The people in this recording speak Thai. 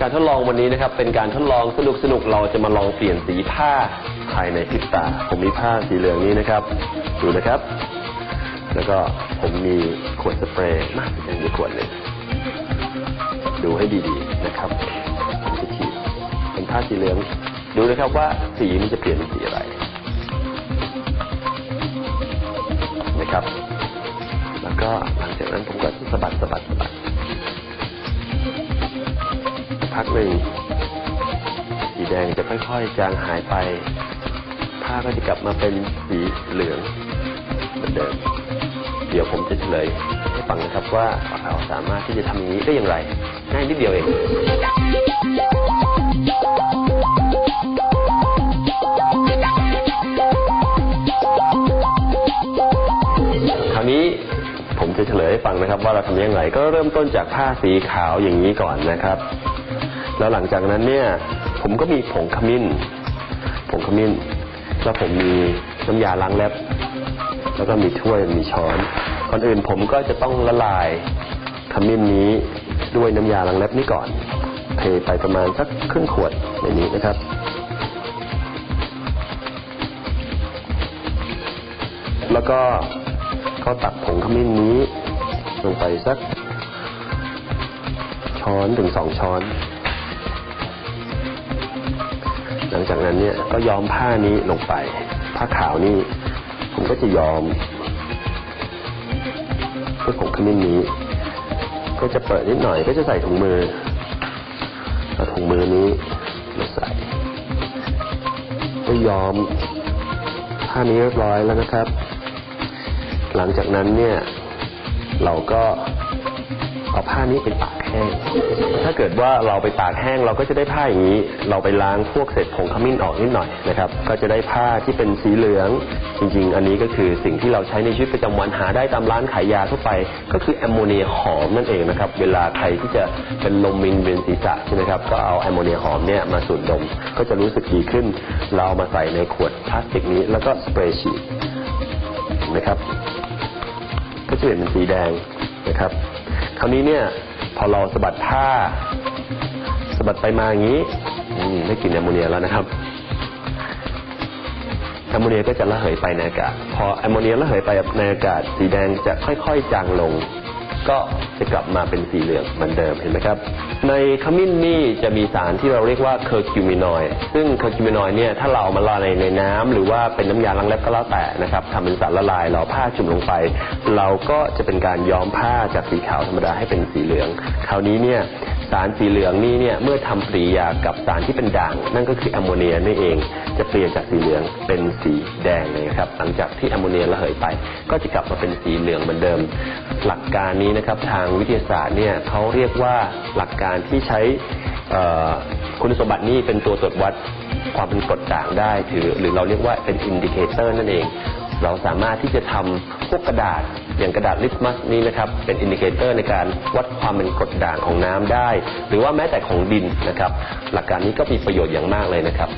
การทดลองวันนี้นะครับ เป็นการทดลองสนุกสนุกๆเราจะมาลองเปลี่ยนสีผ้าภายในพริบตา ผมมีผ้าสีเหลืองนี้นะครับ ดูนะครับ แล้วก็ผมมีขวดสเปรย์มากอย่างนี้ขวดหนึ่งดูให้ดีๆนะครับผมจะฉีดเป็นผ้าสีเหลือง ดูนะครับว่าสีมันจะเปลี่ยนเป็นสีอะไรนะครับ แล้วก็หลังจากนั้นผมก็สะบัดสะบัดสะบัด พักหนึ่งสีแดงจะค่อยๆจางหายไป ผ้าก็จะกลับมาเป็นสีเหลืองเหมือนเดิม เดี๋ยวผมจะเฉลยให้ฟังนะครับว่าเราสามารถที่จะทำอย่างนี้ได้อย่างไรง่ายนิดเดียวเองคราวนี้ผมจะเฉลยให้ฟังนะครับ ว่าเราทำยังไงก็เริ่มต้นจากผ้าสีขาวอย่างนี้ก่อนนะครับ แล้วหลังจากนั้นเนี่ย ผมก็มีผงขมิ้น ผงขมิ้น แล้วผมมีน้ำยาล้างเล็บ แล้วก็มีถ้วยมีช้อน ก่อนอื่นผมก็จะต้องละลายขมิ้นนี้ด้วยน้ำยาล้างเล็บนี้ก่อน เทไปประมาณสักครึ่งขวดในนี้นะครับแล้วก็ก็ตักผงขมิ้นนี้ ลงไปสัก ช้อนถึงสองช้อน จากนั้นเนี่ยก็ย้อมผ้านี้ลงไป ผ้าขาวนี่ผมก็จะย้อมด้วยผงขมิ้นนี้ ก็จะเปิดนิดหน่อยก็จะใส่ถุงมือเอาถุงมือนี้มาใส่ก็ย้อมผ้านี้เรียบร้อยแล้วนะครับ หลังจากนั้นเนี่ยเราก็ เอาผ้านี้ไปตากแห้ง ถ้าเกิดว่าเราไปตากแห้งเราก็จะได้ผ้าอย่างนี้ เราไปล้างพวกเศษผงขมิ้นออกนิดหน่อยนะครับ ก็จะได้ผ้าที่เป็นสีเหลือง จริง ๆ อันนี้ก็คือสิ่งที่เราใช้ในชีวิตประจำวันหาได้ตามร้านขายยาทั่วไป ก็คือแอมโมเนียหอมนั่นเองนะครับ เวลาใครที่จะเป็นลมวินเวียนศีรษะใช่ไหมครับ ก็เอาแอมโมเนียหอมเนี่ยมาสูดดม ก็จะรู้สึกดีขึ้น เราเอามาใส่ในขวดพลาสติกนี้ แล้วก็สเปรย์ฉีดนไหมครับ ก็จะเปลี่ยนเป็นสีแดงนะครับ คราวนี้เนี่ยพอเราสะบัดผ้าสะบัดไปมาอย่างนี้อืมได้กลิ่นแอมโมเนียแล้วนะครับแอมโมเนียก็จะระเหยไปในอากาศ พอแอมโมเนียระเหยไปในอากาศ สีแดงจะค่อย ๆ จางลง ก็จะกลับมาเป็นสีเหลืองเหมือนเดิมเห็นไหมครับ ในขมิ้นนี่จะมีสารที่เราเรียกว่าเคอร์คิวมินอยด์ซึ่งเคอร์คิวมินอยด์เนี่ยถ้าเราเอามาละลายในน้ำหรือว่าเป็นน้ำยาล้างเล็บก็แล้วแต่นะครับทำเป็นสารละลายเราผ้าจุ่มลงไป เราก็จะเป็นการย้อมผ้าจากสีขาวธรรมดาให้เป็นสีเหลือง คราวนี้เนี่ย สารสีเหลืองนี่เนี่ยเมื่อทำปฏิกิริยากับสารที่เป็นด่าง นั่นก็คือแอมโมเนียนั่เอง จะเปลี่ยนจากสีเหลืองเป็นสีแดงเลยครับ หลังจากที่แอมโมเนียระเหยไป ก็จะกลับมาเป็นสีเหลืองเหมือนเดิม หลักการนี้นะครับทางวิทยาศาสตร์เนี่ยเขาเรียกว่าหลักการที่ใช้คุณสมบัตินี้เป็นตัวตรวจวัดความเป็นกรดด่างได้ถือ หรือเราเรียกว่าเป็นอินดิเคเตอร์นั่นเอง เราสามารถที่จะทำพวกกระดาษ อย่างกระดาษลิสมัสนี้นะครับเป็นอินดิเคเตอร์ในการวัดความเป็นกรดด่างของน้ำได้ หรือว่าแม้แต่ของดินนะครับ หลักการนี้ก็มีประโยชน์อย่างมากเลยนะครับ